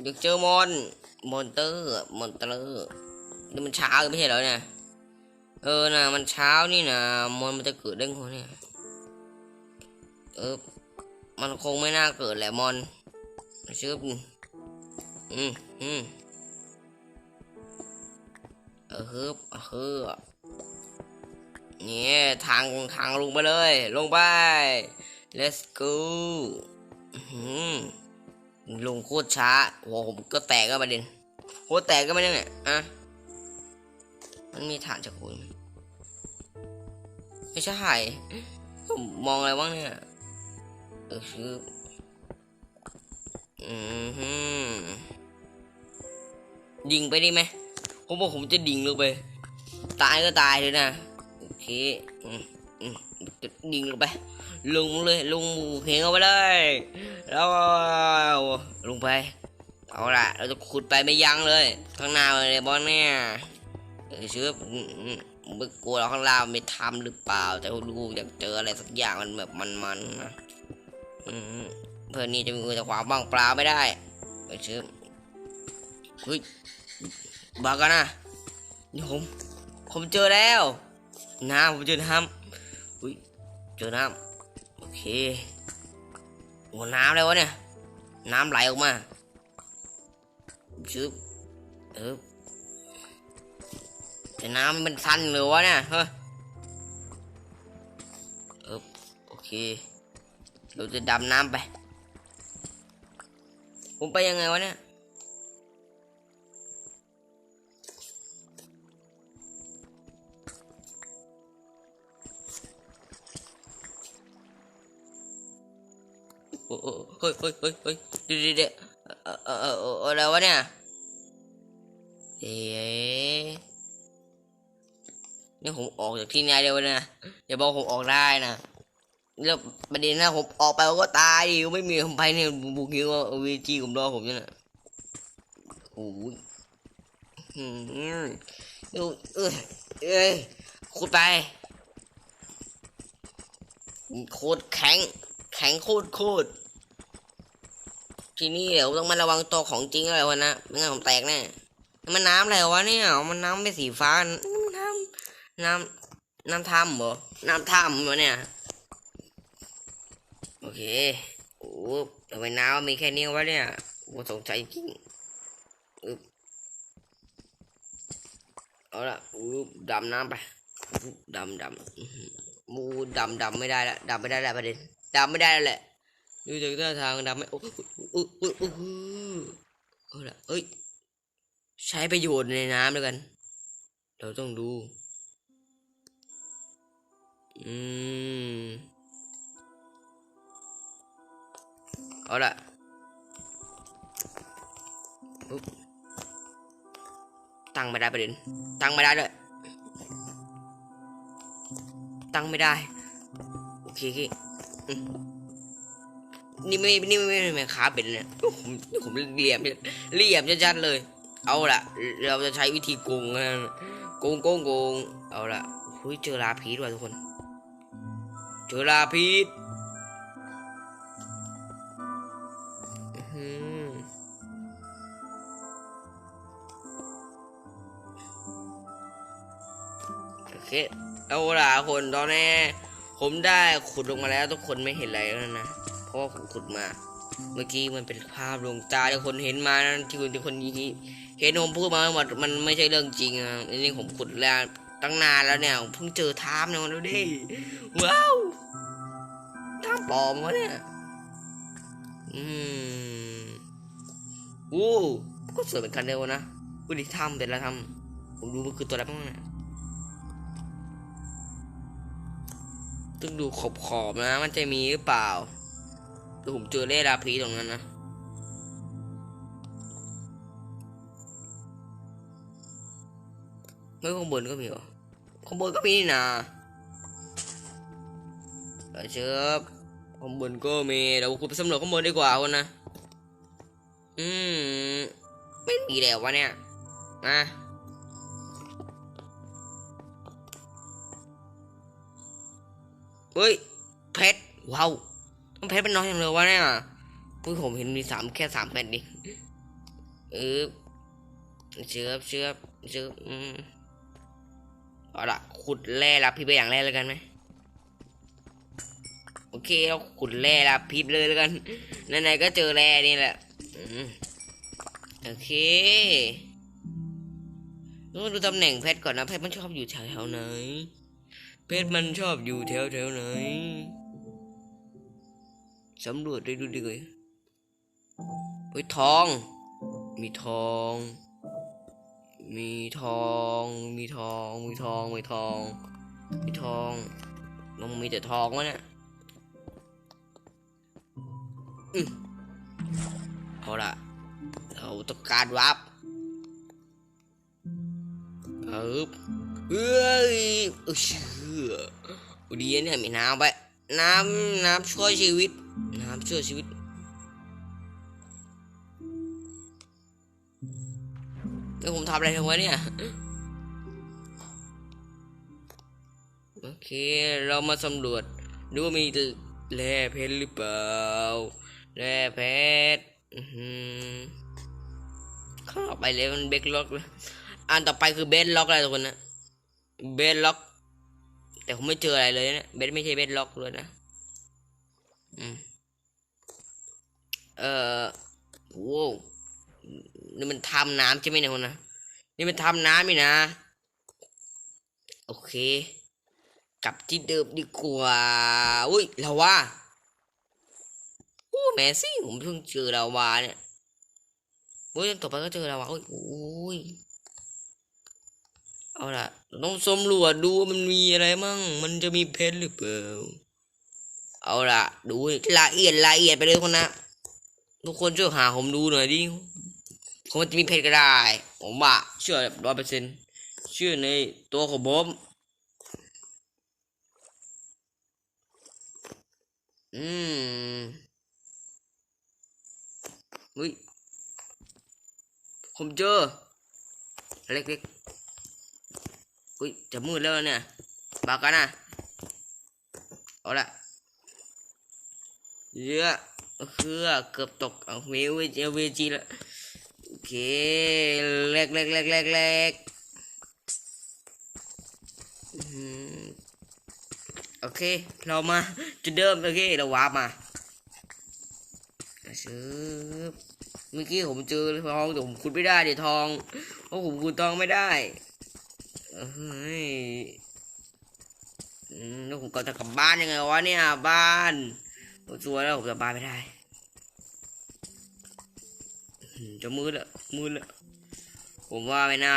เดี๋ยวเจอมอนมอนเตอร์มอนเตอร์นี่มันเช้าไม่ใช่เหรอเนี่ยเออนะมันเช้านี่นะมอนมันจะเกิดได้ไงวเนี่ยเออมันคงไม่น่าเกิดแหละมอนชื่ออืมอืมเออฮึบเออเนี่ยทางทางลงไปเลย ลงไป let's go อื้อหือ ลงโคตรช้าโหผมก็แตกก็ประเด็นโคตรแตกก็ไม่ได้เนี่ยอะมันมีฐานจากคุณไม่ใช่ผมมองอะไรบ้างเนี่ยเออคืออือหือยิงไปได้ไหมผมบอกผมจะดิ่งลงไป ตายก็ตายเลยนะโอเคอืมอืมดิ่งลงไป ลุงเลยลุงเพงเอาไปเลย แล้วก็ลงไป เอาละเราจะขุดไปไม่ยั้งเลย ข้างหน้าเลยบอลเนี่ยเออเชื่อมอืมไม่กลัวเราข้างล่างไม่ทำหรือเปล่า แต่ดูกอยากเจออะไรสักอย่างมันแบบมันๆนะอืเพื่อนนี่จะมีแต่ความบ้างเปล่าไม่ได้เออเชื่อเฮ้ยบากันนะนี่ผมผมเจอแล้วน้ำผมเจอน้ำอุ้ยเจอน้ำ เคโอ้น้ำเลยวะเนี่ย น้ำไหลออกมาชึบเออแต่น้ำมันสั้นเลยวะเนี่ยเฮ้ยเออโอเค เราจะดำน้ำไป ผมไปยังไงวะเนี่ย โอ้โอ้เฮ้ยเฮ้ยเฮ้ยเฮ้ยเดี๋ยวเดี๋ยวเดี๋ยวเออเอออะไรวะเนี่ยเอ๊ะนี่ผมออกจากที่นี่เดียวนะอย่าบอกผมออกได้นะแล้วประเด็นนะผมออกไปก็ตายดิไม่มีผมไปเนี่ยบุกยิงว่าวีจีผมรอผมเนี่ยนะโอ้ยอืมเอ้ยเอ้ยขุดไปโคตรแข็ง แข็งโคตรโคตรทีนี้เดี๋ยวต้องมาระวังตัวของจริงอะไรวะนะไม่งั้นผมแตกแน่มันน้ำอะไรวะเนี่ย มันน้ำเป็นสีฟ้า น้ำน้ำน้ำถ้ำเหรอน้ำถ้ำวะเนี่ย โอเค โอ้ทำไมน้ำมีแค่นี้วะเนี่ยโอ้สงสัยจริงอึ๊บเอาละอู้ดำน้ำไปดำดำมูดำดำไม่ได้ละดำไม่ได้ละประเด็น ดำไม่ได้แล้วแหละ ดูจากท่าทางดำไม่โอ้โอ้โอ้โอ้เอาละเอ้ย ใช้ประโยชน์ในน้ำด้วยกัน เราต้องดู อืม เอาละปุ๊บตั้งไม่ได้ประเด็น ตั้งไม่ได้เลยตั้งไม่ได้ โอเคโอเค นี่ไม่นี่ไม่ไม่ไม่ขาเป็นเนี่ยผมผมเหลี่ยมเหลี่ยมชัดๆเลย เอาละเราจะใช้วิธีโกงนะโกงโกงโกงเอาละหุยเจอลาพีด้วยทุกคน เจอลาพีดอื้อหือโอเคเอาละคนตอนนี้ ผมได้ขุดลงมาแล้วทุกคนไม่เห็นอะไรแล้วนะ เพราะว่าผมขุดมา เมื่อกี้มันเป็นภาพลวงตาที่คนเห็นมานะที่คนที่คนนี้เห็นผมพูดมาหมดมันไม่ใช่เรื่องจริงอะอันนี่ผมขุดแล้วตั้งนานแล้วเนี่ยผมเพิ่งเจอทามเนี่ยมันดูดิว้าวทามปลอมวะเนี่ยอืมอู้ก็สวยเหมือนกันเลยวะนะดูดิทำแต่ละทำผมดูมันคือตัวอะไรบ้างเนี่ย ต้องดูขอบขอบๆนะ มันจะมีหรือเปล่าแต่ผมเจอเล่ราพีตรงนั้นนะ ไม่ข้างบนก็มีเหรอข้างบนก็มีนี่นะเอาเชิบข้างบนก็มีเราคุณไปสำรวจข้างบนดีกว่าคนนะ อืม ไม่มีแล้ววะเนี่ย มา เฮ้ย เพชรว้าวมันเพชรเป็นน้อยอย่างเลยวะเนี่ยเพิ่งผมเห็นมีสามแค่สามแผ่นดิเออเชือเชือเชืออืมเอาละขุดแร่รับพี่ไปอย่างแรกแล้วกันไหมโอเคเราขุดแร่รับพิษเลยแล้วกันไหนๆก็เจอแร่นี่แหละอโอเคต้องดูตำแหน่งเพชรก่อนนะเพชรมันชอบอยู่แถวๆไหน เพชรมันชอบอยู่แถวแถวไหนสำรวจได้ดูดีกว่าเฮ้ยทอง มีทอง มีทอง มีทอง มีทอง มีทอง มีทองมันมีแต่ทองวะเนี่ยเอาละเราต้องการวับเออเฮ้ยเออเชื่อดีนะเนี่ยมีน้ำไป น้ำน้ำช่วยชีวิต น้ำช่วยชีวิตแล้วผมทำอะไรทั้งวันเนี่ยโอเค เรามาสำรวจดูว่ามีแร่เพชรหรือเปล่าแร่เพชรอื้ออเข้าไปเลยมันเบรกล็อกเลยอันต่อไปคือเบสล็อกอะไรทุกคนนะเบสล็อก แต่ผมไม่เจออะไรเลยนะเบสไม่ใช่เบสล็อกเลยนะอืมเอ่อโว้วนี่มันทำน้ำใช่ไหมเนี่ยคนนะนี่มันทำน้ำนี่นะ โอเค กลับที่เดิมดีกว่าอุ้ยลาวาโอ้แมซี่ผมเพิ่งเจอลาวาเนี่ยโอ้ยต่อไปก็เจอลาวาอ้ยโอ้ย เอาล่ะต้องสำรวจดูว่ามันมีอะไรมั่ง มันจะมีเพชรหรือเปล่า เอาล่ะ ดูละเอียดละเอียดไปเลยคนนะ ทุกคนช่วยหาผมดูหน่อยดิคงจะมีเพจก็ได้ ผมว่าเชื่อร้อยเปอร์เซ็นต์เชื่อในตัวของผมอืมอุ้ยผมเจอเล็กๆ อุ้ยจะมืดแล้วเนี่ยบากันนะเอาละเยอะคือเกือบตกเอาเววเจเวจีละโอเคเล็กเล็กเล็กเล็กเล็กโอเค เรามาจุดเดิมโอเคเราวาร์ปมาซื้อเมื่อกี้ผมเจอทองแต่ผมขุดไม่ได้เดี๋ยวทองเพราะผมขุดทองไม่ได้ เฮ้ยแล้วผมก็จะกลับบ้านยังไงวะเนี่ยบ้านผมตัวแล้วผมกลับบ้านไม่ได้จะมืดละมืดละผมว่าไม่น่า